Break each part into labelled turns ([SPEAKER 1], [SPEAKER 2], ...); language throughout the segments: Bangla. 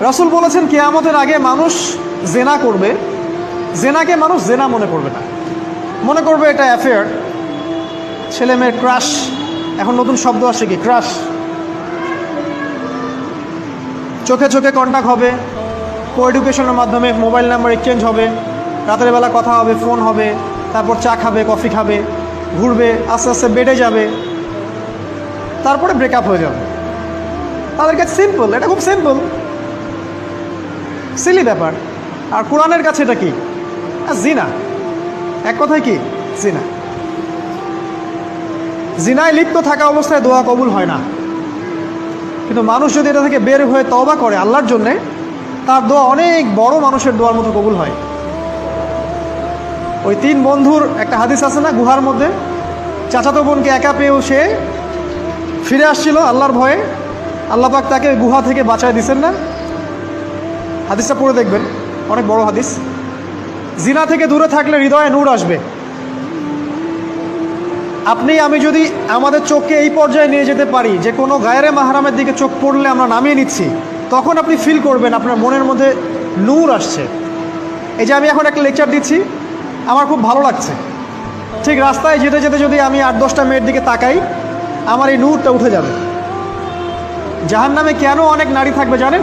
[SPEAKER 1] রসুল বলেছেন, কেয়ামতের আগে মানুষ জেনা করবে। জেনাকে মানুষ জেনা মনে করবে না। মনে করবে এটা অ্যাফেয়ার ছেলে মেয়ের ক্রাশ এখন নতুন শব্দ আসে কি? ক্রাশ চোখে চোখে কন্ট্যাক্ট হবে। কো এডুকেশনের মাধ্যমে মোবাইল নাম্বার এক্সচেঞ্জ হবে। রাতের বেলা কথা হবে ফোন হবে। তারপর চা খাবে কফি খাবে। ঘুরবে, আস্তে আস্তে বেড়ে যাবে। তারপরে ব্রেকআপ হয়ে যাবে। তাদের কাছে সিম্পল এটা খুব সিম্পল সিলি ব্যাপার। আর কোরআনের কাছে এটা কি? জিনা। এক কথায় কি? জিনা। জিনায় লিপ্ত থাকা অবস্থায় দোয়া কবুল হয় না। কিন্তু মানুষ যদি এটা থেকে বের হয়ে তবা করে আল্লাহর জন্যে, তার দোয়া অনেক বড় মানুষের দোয়ার মতো কবুল হয়। ওই তিন বন্ধুর একটা হাদিস আছে না গুহার মধ্যে? চাচাতো বোনকে একা পেয়েও সে ফিরে আসছিল আল্লাহর ভয়ে। আল্লাহ পাক তাকে গুহা থেকে বাঁচায় দিছেন না? হাদিসটা পড়ে দেখবেন। অনেক বড় হাদিস। জিনা থেকে দূরে থাকলে হৃদয়ে নূর আসবে। আপনি, আমি যদি আমাদের চোখকে এই পর্যায়ে নিয়ে যেতে পারি, যে কোনো গায়েরে মাহারামের দিকে চোখ পড়লে আমরা নামিয়ে নিচ্ছি, তখন আপনি ফিল করবেন আপনার মনের মধ্যে নূর আসছে। এই যে আমি এখন একটা লেকচার দিচ্ছি, আমার খুব ভালো লাগছে। ঠিক রাস্তায় যেতে যেতে যদি আমি আট দশটা মেয়ের দিকে তাকাই, আমার এই নূরটা উঠে যাবে। জাহান নামে কেন অনেক নারী থাকবে জানেন?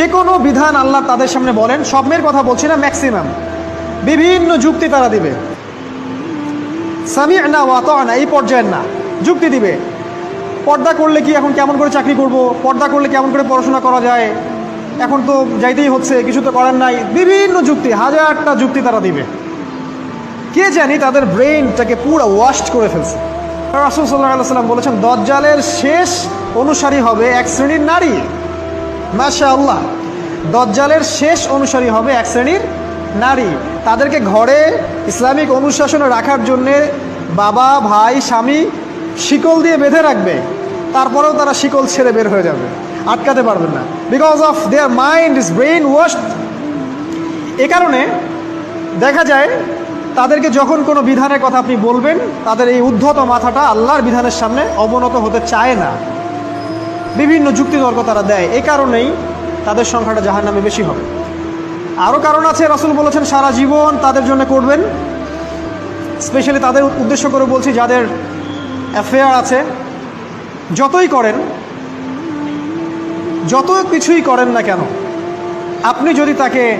[SPEAKER 1] যে কোনো বিধান আল্লাহ তাদের সামনে বলেন, সব মেয়ের কথা বলছি না ম্যাক্সিমাম বিভিন্ন যুক্তি তারা দিবে। সামি না ওয়াত না এই পর্যায়ের না। যুক্তি দিবে। পর্দা করলে কি এখন কেমন করে চাকরি করব? পর্দা করলে কেমন করে পড়াশোনা করা যায়? এখন তো যাইতেই হচ্ছে, কিছু তো করার নাই। বিভিন্ন যুক্তি, হাজারটা যুক্তি তারা দিবে। কে জানি তাদের ব্রেনটাকে পুরো ওয়াস্ট করে ফেলছে। রাসুল সাল্লাহ সাল্লাম বলেছেন, দজ্জালের শেষ অনুসারী হবে এক শ্রেণির নারী। মাশা আল্লাহ দজ্জালের শেষ অনুসারী হবে এক শ্রেণির নারী। তাদেরকে ঘরে ইসলামিক অনুশাসনে রাখার জন্যে বাবা, ভাই, স্বামী শিকল দিয়ে বেঁধে রাখবে। তারপরেও তারা শিকল ছেড়ে বের হয়ে যাবে। আটকাতে পারবেন না। Because of their mind is brainwashed এ কারণে দেখা যায়, তাদেরকে যখন কোনো বিধানের কথা আপনি বলবেন, তাদের এই উদ্ধত মাথাটা আল্লাহর বিধানের সামনে অবনত হতে চায় না। বিভিন্ন যুক্তিতর্ক তারা দেয়। এই কারণেই তাদের সংখ্যাটা জাহার নামে বেশি হবে। আরও কারণ আছে, রাসুল বলেছেন, সারা জীবন তাদের জন্য করবেন। স্পেশালি তাদের উদ্দেশ্য করে বলছি, যাদের অ্যাফেয়ার আছে, যতই করেন, যত কিছুই করেন না কেন, আপনি যদি তাকে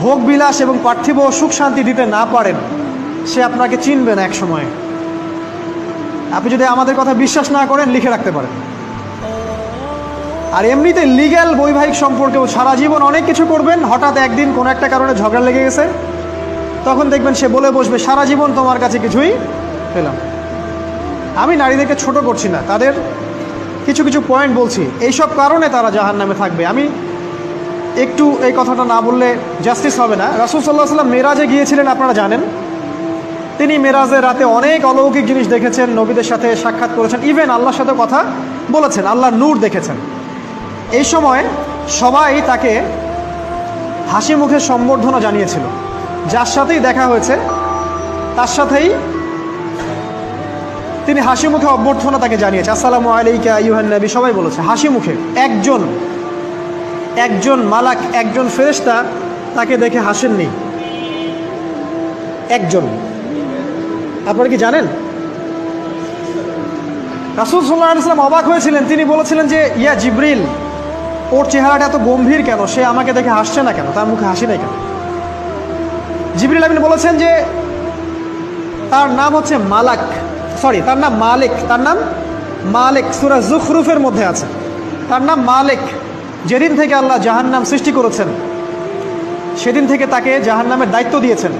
[SPEAKER 1] ভোগ বিলাস এবং পার্থিব সুখ শান্তি দিতে না পারেন, সে আপনাকে চিনবে না এক সময় আপনি যদি আমাদের কথা বিশ্বাস না করেন, লিখে রাখতে পারেন। আর এমনিতে লিগ্যাল বৈবাহিক সম্পর্কেও সারা জীবন অনেক কিছু করবেন। হঠাৎ একদিন কোনো একটা কারণে ঝগড়া লেগে গেছে। তখন দেখবেন সে বলে বসবে, সারা জীবন তোমার কাছে কিছুই পেলাম আমি নারীদেরকে ছোট করছি না, তাদের কিছু কিছু পয়েন্ট বলছি। এইসব কারণে তারা জাহান নামে থাকবে। আমি একটু এই কথাটা না বললে জাস্টিস হবে না। রাসুল সাল্লাহ সাল্লাম মেরাজে গিয়েছিলেন, আপনারা জানেন। তিনি মেরাজের রাতে অনেক অলৌকিক জিনিস দেখেছেন, নবীদের সাথে সাক্ষাৎ করেছেন। ইভেন আল্লাহর সাথে কথা বলেছেন, আল্লাহর নূর দেখেছেন। এই সময় সবাই তাকে হাসি মুখে সম্বর্ধনা জানিয়েছিল। যার সাথেই দেখা হয়েছে, তার সাথেই তিনি হাসি মুখে অভ্যর্থনা তাকে জানিয়েছে। আসসালামু আলাইকা ইউহান নবী, সবাই বলেছে, হাসি মুখে। একজন একজন মালাক, একজন ফেরেশতা তাকে দেখে হাসেননি। একজন। আপনারা কি জানেন? রাসুল সাল্লাহ ইসলাম অবাক হয়েছিলেন। তিনি বলেছিলেন যে, ইয়া জিব্রিল ওর চেহারাটা এত গম্ভীর কেন? সে আমাকে দেখে হাসছে না কেন? তার মুখে হাসি নাই কেন? জিবরিল আমিন বলেছেন যে, তার নাম হচ্ছে মালাক। সরি তার নাম মালিক। তার নাম মালিক। সুরা জুখরুফের মধ্যে আছে। তার নাম মালিক। যেদিন থেকে আল্লাহ জাহান্নাম সৃষ্টি করেছেন, সেদিন থেকে তাকে জাহান্নামের দায়িত্ব দিয়েছেন।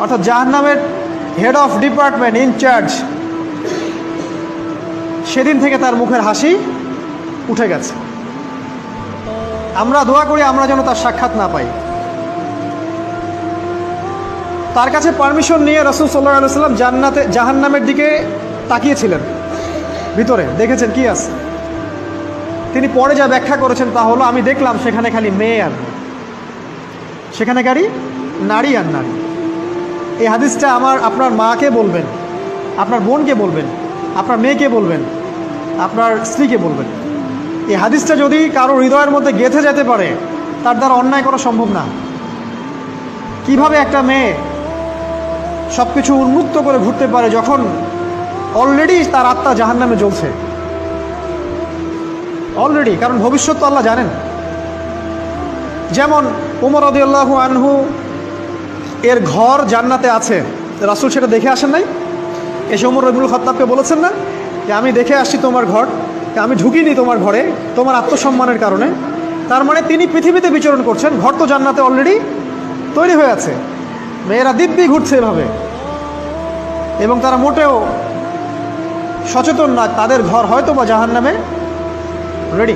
[SPEAKER 1] অর্থাৎ জাহান্নামের হেড অফ ডিপার্টমেন্ট ইনচার্জ সেদিন থেকে তার মুখের হাসি উঠে গেছে। আমরা দোয়া করি আমরা যেন তার সাক্ষাৎ না পাই। তার কাছে পারমিশন নিয়ে রসুল সাল্লাহ সাল্লাম জান্নাতে, জাহান্নামের দিকে তাকিয়েছিলেন। ভিতরে দেখেছেন কি আছে? তিনি পরে যা ব্যাখ্যা করেছেন তা হলো, আমি দেখলাম সেখানে খালি মেয়ে আর সেখানে গাড়ি, নারী আর নারী। এই হাদিসটা আমার, আপনার মাকে বলবেন, আপনার বোনকে বলবেন, আপনার মেয়েকে বলবেন, আপনার স্ত্রীকে বলবেন। এই হাদিসটা যদি কারও হৃদয়ের মধ্যে গেঁথে যেতে পারে, তার দ্বারা অন্যায় করা সম্ভব না। কীভাবে একটা মেয়ে সব কিছু উন্মুক্ত করে ঘুরতে পারে যখন অলরেডি তার আত্মা জাহান নামে জ্বলছে? অলরেডি কারণ ভবিষ্যৎ তো আল্লাহ জানেন। যেমন উমর রদিয়াল্লাহু আনহু এর ঘর জান্নাতে আছে। রাসুল সেটা দেখে আসেন নাই? এসে উমর রবিউল খত্তাবকে বলেছেন না যে, আমি দেখে আসছি তোমার ঘর। আমি ঢুকিনি তোমার ঘরে, তোমার আত্মসম্মানের কারণে। তার মানে তিনি পৃথিবীতে বিচরণ করছেন, ঘর তো জান্নাতে অলরেডি তৈরি হয়ে আছে। মেয়েরা দিব্যি ঘুরছে এভাবে। এবং তারা মোটেও সচেতন না তাদের ঘর হয়তো বা জাহান নামে রেডি